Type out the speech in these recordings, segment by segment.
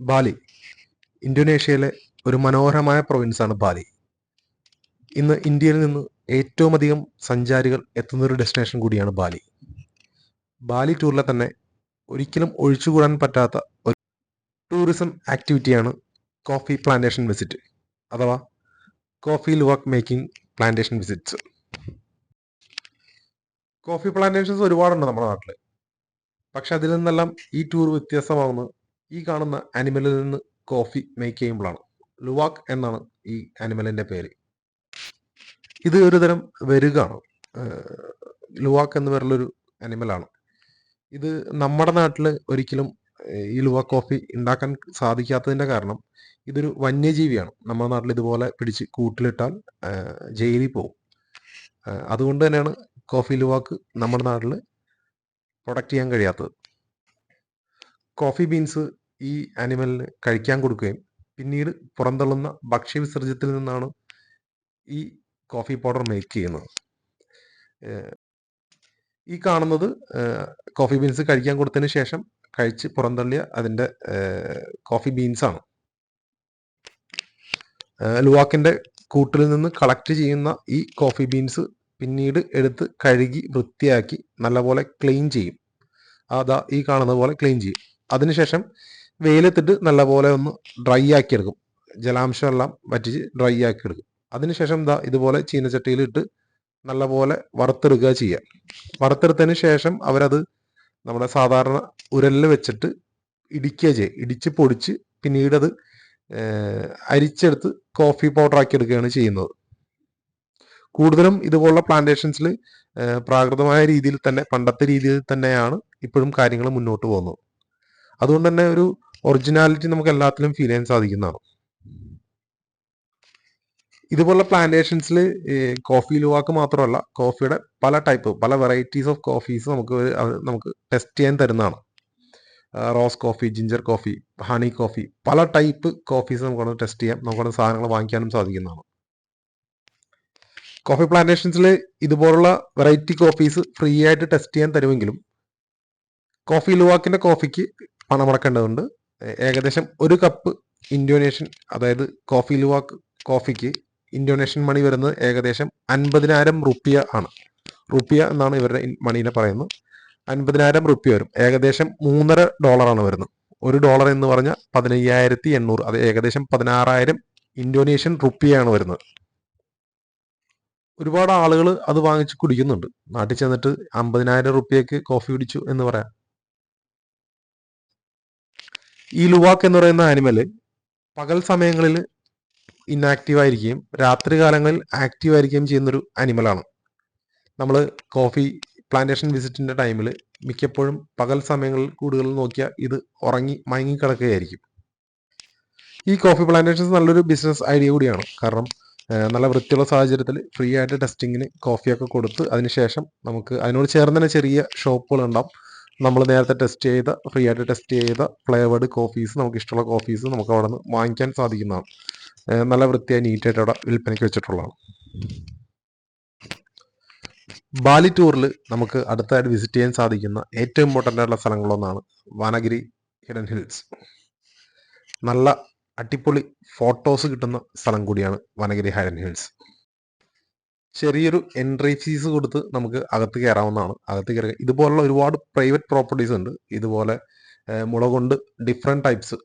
ബാലി. ഇന്തോനേഷ്യയിലെ ഒരു മനോഹരമായ പ്രൊവിൻസാണ് ബാലി. ഇന്ന് ഇന്ത്യയിൽ നിന്ന് ഏറ്റവും അധികം സഞ്ചാരികൾ എത്തുന്ന ഒരു ഡെസ്റ്റിനേഷൻ കൂടിയാണ് ബാലി. ബാലി ടൂറിലെ തന്നെ ഒരിക്കലും ഒഴിച്ചുകൂടാൻ പറ്റാത്ത ഒരു ടൂറിസം ആക്ടിവിറ്റിയാണ് കോഫി പ്ലാന്റേഷൻ വിസിറ്റ് അഥവാ coffee luwak making plantation visits coffee plantations ഒരുപാടുണ്ട് നമ്മുടെ നാട്ടിൽ പക്ഷെ അതിൽ നിന്നെല്ലാം ഈ ടൂർ വ്യത്യസ്തമാവുന്നത് ഈ കാണുന്ന ആനിമലിൽ നിന്ന് കോഫി മേക്ക് ചെയ്യുമ്പോഴാണ്. ലുവാക്ക് എന്നാണ് ഈ ആനിമലിന്റെ പേര്. ഇത് ഒരു തരം വെരുകാണ്. ലുവാക്ക് എന്ന് പേരുള്ളൊരു ആനിമലാണ് ഇത് നമ്മുടെ നാട്ടിൽ ഒരിക്കലും ഈ ലുവാക്ക് കോഫി ഉണ്ടാക്കാൻ സാധിക്കാത്തതിന്റെ കാരണം ഇതൊരു വന്യജീവിയാണ്. നമ്മുടെ നാട്ടിൽ ഇതുപോലെ പിടിച്ച് കൂട്ടിലിട്ടാൽ ജയിലിൽ പോകും. അതുകൊണ്ട് തന്നെയാണ് കോഫി ലുവാക്ക് നമ്മുടെ നാട്ടിൽ പ്രൊഡക്റ്റ് ചെയ്യാൻ കഴിയാത്തത്. കോഫി ബീൻസ് ഈ ആനിമലിന് കഴിക്കാൻ കൊടുക്കുകയും പിന്നീട് പുറന്തള്ളുന്ന ഭക്ഷ്യവിസർജ്യത്തിൽ നിന്നാണ് ഈ കോഫി പൗഡർ മേക്ക് ചെയ്യുന്നത്. ഈ കാണുന്നത് കോഫി ബീൻസ് കഴിക്കാൻ കൊടുത്തതിന് ശേഷം കഴിച്ച് പുറന്തള്ളിയ അതിന്റെ കോഫി ബീൻസാണ് ലുവാക്കിന്റെ കൂട്ടിൽ നിന്ന് കളക്ട് ചെയ്യുന്ന ഈ കോഫി ബീൻസ് പിന്നീട് എടുത്ത് കഴുകി വൃത്തിയാക്കി നല്ലപോലെ ക്ലീൻ ചെയ്യും. അതാ ഈ കാണുന്ന പോലെ ക്ലീൻ ചെയ്യും. അതിനുശേഷം വെയിലത്തിട്ട് നല്ലപോലെ ഒന്ന് ഡ്രൈ ആക്കി എടുക്കും ജലാംശം എല്ലാം വറ്റിച്ച് ഡ്രൈ ആക്കി എടുക്കും അതിനുശേഷം ദാ ഇതുപോലെ ചീനച്ചട്ടിയിൽ ഇട്ട് നല്ലപോലെ വറുത്തെടുക്കുക ചെയ്യുക. വറുത്തെടുത്തതിന് ശേഷം അവരത് നമ്മുടെ സാധാരണ ഉരലിൽ വെച്ചിട്ട് ഇടിക്കുക ചെയ്യുക. ഇടിച്ച് പൊടിച്ച് പിന്നീട് അത് ഏഹ്, അരിച്ചെടുത്ത് കോഫി പൗഡർ ആക്കി എടുക്കുകയാണ് ചെയ്യുന്നത്. കൂടുതലും ഇതുപോലുള്ള പ്ലാന്റേഷൻസിൽ പ്രാകൃതമായ രീതിയിൽ തന്നെ പണ്ടത്തെ രീതിയിൽ തന്നെയാണ് ഇപ്പോഴും കാര്യങ്ങൾ മുന്നോട്ട് പോകുന്നത്. അതുകൊണ്ട് തന്നെ ഒരു ഒറിജിനാലിറ്റി നമുക്ക് എല്ലാത്തിലും ഫീൽ ചെയ്യാൻ സാധിക്കുന്നതാണ്. ഇതുപോലുള്ള പ്ലാന്റേഷൻസിൽ കോഫി ലുവാക്ക് മാത്രമല്ല കോഫിയുടെ പല ടൈപ്പ് പല വെറൈറ്റീസ് ഓഫ് കോഫീസ് നമുക്ക് നമുക്ക് ടെസ്റ്റ് ചെയ്യാൻ തരുന്നതാണ്. Rose coffee ginger coffee honey coffee പല ടൈപ്പ് കോഫീസ് നമുക്കവിടെ ടെസ്റ്റ് ചെയ്യാം. നമുക്കവിടെ സാധനങ്ങൾ വാങ്ങിക്കാനും സാധിക്കുന്നതാണ്. കോഫി പ്ലാന്റേഷൻസിൽ ഇതുപോലുള്ള വെറൈറ്റി കോഫീസ് ഫ്രീ ആയിട്ട് ടെസ്റ്റ് ചെയ്യാൻ തരുമെങ്കിലും കോഫി ലുവാക്കിന്റെ കോഫിക്ക് പണമടക്കേണ്ടതുണ്ട്. ഏകദേശം ഒരു കപ്പ് ഇൻഡോനേഷ്യൻ അതായത് കോഫി ലുവാക്ക് കോഫിക്ക് ഇൻഡോനേഷ്യൻ മണി വരുന്നത് ഏകദേശം അൻപതിനായിരം റുപ്യ ആണ്. റുപ്യ എന്നാണ് ഇവരുടെ മണീനെ പറയുന്നത്. അൻപതിനായിരം റുപ്യ വരും. ഏകദേശം മൂന്നര ഡോളറാണ് വരുന്നത്. ഒരു ഡോളർ എന്ന് പറഞ്ഞാൽ പതിനയ്യായിരത്തി എണ്ണൂറ് അത് ഏകദേശം പതിനാറായിരം ഇന്തോനേഷ്യൻ റുപ്യയാണ് വരുന്നത്. ഒരുപാട് ആളുകൾ അത് വാങ്ങിച്ച് കുടിക്കുന്നുണ്ട്. നാട്ടിൽ ചെന്നിട്ട് അമ്പതിനായിരം റുപ്യക്ക് കോഫി കുടിച്ചു എന്ന് പറയാം. ഈ ലുവാക്ക് എന്ന് പറയുന്ന ആനിമൽ പകൽ സമയങ്ങളിൽ ഇന്നാക്റ്റീവ് ആയിരിക്കുകയും രാത്രി കാലങ്ങളിൽ ആക്റ്റീവ് ആയിരിക്കുകയും ചെയ്യുന്നൊരു ആനിമലാണ് നമ്മൾ കോഫി പ്ലാന്റേഷൻ വിസിറ്റിന്റെ ടൈമിൽ മിക്കപ്പോഴും പകൽ സമയങ്ങളിൽ കൂടുതൽ നോക്കിയാൽ ഇത് ഉറങ്ങി മയങ്ങിക്കിടക്കുകയായിരിക്കും ഈ കോഫി പ്ലാന്റേഷൻസ് നല്ലൊരു ബിസിനസ് ഐഡിയ കൂടിയാണ്. കാരണം നല്ല വൃത്തിയുള്ള സാഹചര്യത്തിൽ ഫ്രീ ആയിട്ട് ടെസ്റ്റിങ്ങിന് കോഫിയൊക്കെ കൊടുത്ത് അതിനുശേഷം നമുക്ക് അതിനോട് ചേർന്ന് തന്നെ ചെറിയ ഷോപ്പുകൾ ഉണ്ടാവും. നമ്മൾ നേരത്തെ ടെസ്റ്റ് ചെയ്ത ഫ്രീ ആയിട്ട് ടെസ്റ്റ് ചെയ്ത ഫ്ലേവേഡ് കോഫീസ് നമുക്ക് ഇഷ്ടമുള്ള കോഫീസ് നമുക്ക് അവിടെ നിന്ന് വാങ്ങിക്കാൻ സാധിക്കുന്നതാണ്. നല്ല വൃത്തിയായി നീറ്റായിട്ട് അവിടെ വിൽപ്പനയ്ക്ക് വെച്ചിട്ടുള്ളതാണ്. ബാലി ടൂറിൽ നമുക്ക് അടുത്തായിട്ട് വിസിറ്റ് ചെയ്യാൻ സാധിക്കുന്ന ഏറ്റവും ഇമ്പോർട്ടന്റ് ആയിട്ടുള്ള സ്ഥലങ്ങളൊന്നാണ് വനഗിരി ഹിഡൻ ഹിൽസ്. നല്ല അടിപൊളി ഫോട്ടോസ് കിട്ടുന്ന സ്ഥലം കൂടിയാണ് വനഗിരി ഹൈഡൻ ഹിൽസ്. ചെറിയൊരു എൻട്രി ഫീസ് കൊടുത്ത് നമുക്ക് അകത്ത് കയറാവുന്നതാണ് അകത്ത് കയറി ഇതുപോലുള്ള ഒരുപാട് പ്രൈവറ്റ് പ്രോപ്പർട്ടീസ് ഉണ്ട്. ഇതുപോലെ മുള കൊണ്ട് ഡിഫറെന്റ് ടൈപ്സ്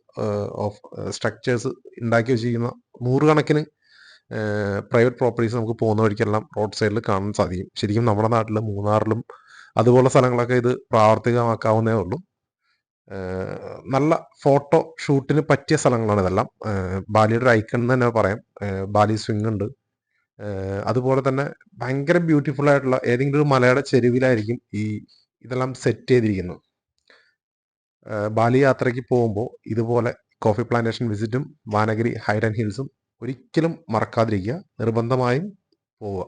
ഓഫ് സ്ട്രക്ചേഴ്സ് ഉണ്ടാക്കി വെച്ചിരിക്കുന്ന നൂറുകണക്കിന് പ്രൈവറ്റ് പ്രോപ്പർട്ടീസ് നമുക്ക് പോകുന്ന വഴിക്കെല്ലാം റോഡ് സൈഡിൽ കാണാൻ സാധിക്കും. ശരിക്കും നമ്മുടെ നാട്ടിൽ മൂന്നാറിലും അതുപോലെ സ്ഥലങ്ങളൊക്കെ ഇത് പ്രാവർത്തികമാക്കാവുന്നേ ഉള്ളൂ. നല്ല ഫോട്ടോ ഷൂട്ടിന് പറ്റിയ സ്ഥലങ്ങളാണ് ഇതെല്ലാം. ബാലിയുടെ ഐക്കൺ എന്ന് തന്നെ പറയാം. ബാലി സ്വിംഗ് ഉണ്ട്. അതുപോലെ തന്നെ ഭയങ്കര ബ്യൂട്ടിഫുൾ ആയിട്ടുള്ള ഏതെങ്കിലും ഒരു മലയുടെ ചെരുവിലായിരിക്കും ഈ ഇതെല്ലാം സെറ്റ് ചെയ്തിരിക്കുന്നത്. ബാലി യാത്രയ്ക്ക് പോകുമ്പോൾ ഇതുപോലെ കോഫി പ്ലാന്റേഷൻ വിസിറ്റും വാനഗിരി ഹൈഡ് ആൻഡ് ഹിൽസും ഒരിക്കലും മറക്കാതിരിക്കുക നിർബന്ധമായും പോവുക.